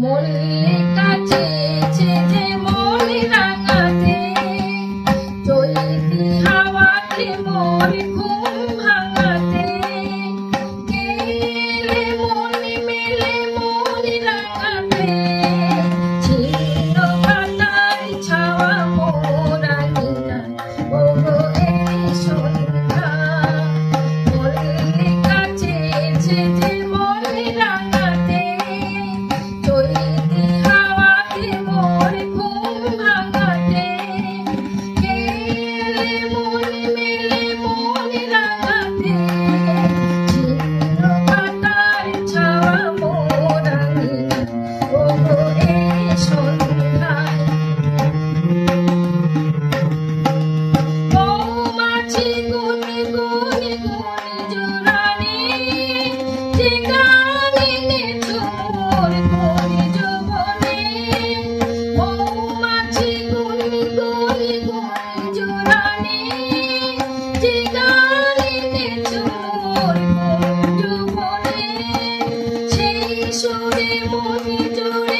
মল্লিকা চেয়েছে যে মনি চলতি সুরে মন জোড়ে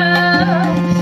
love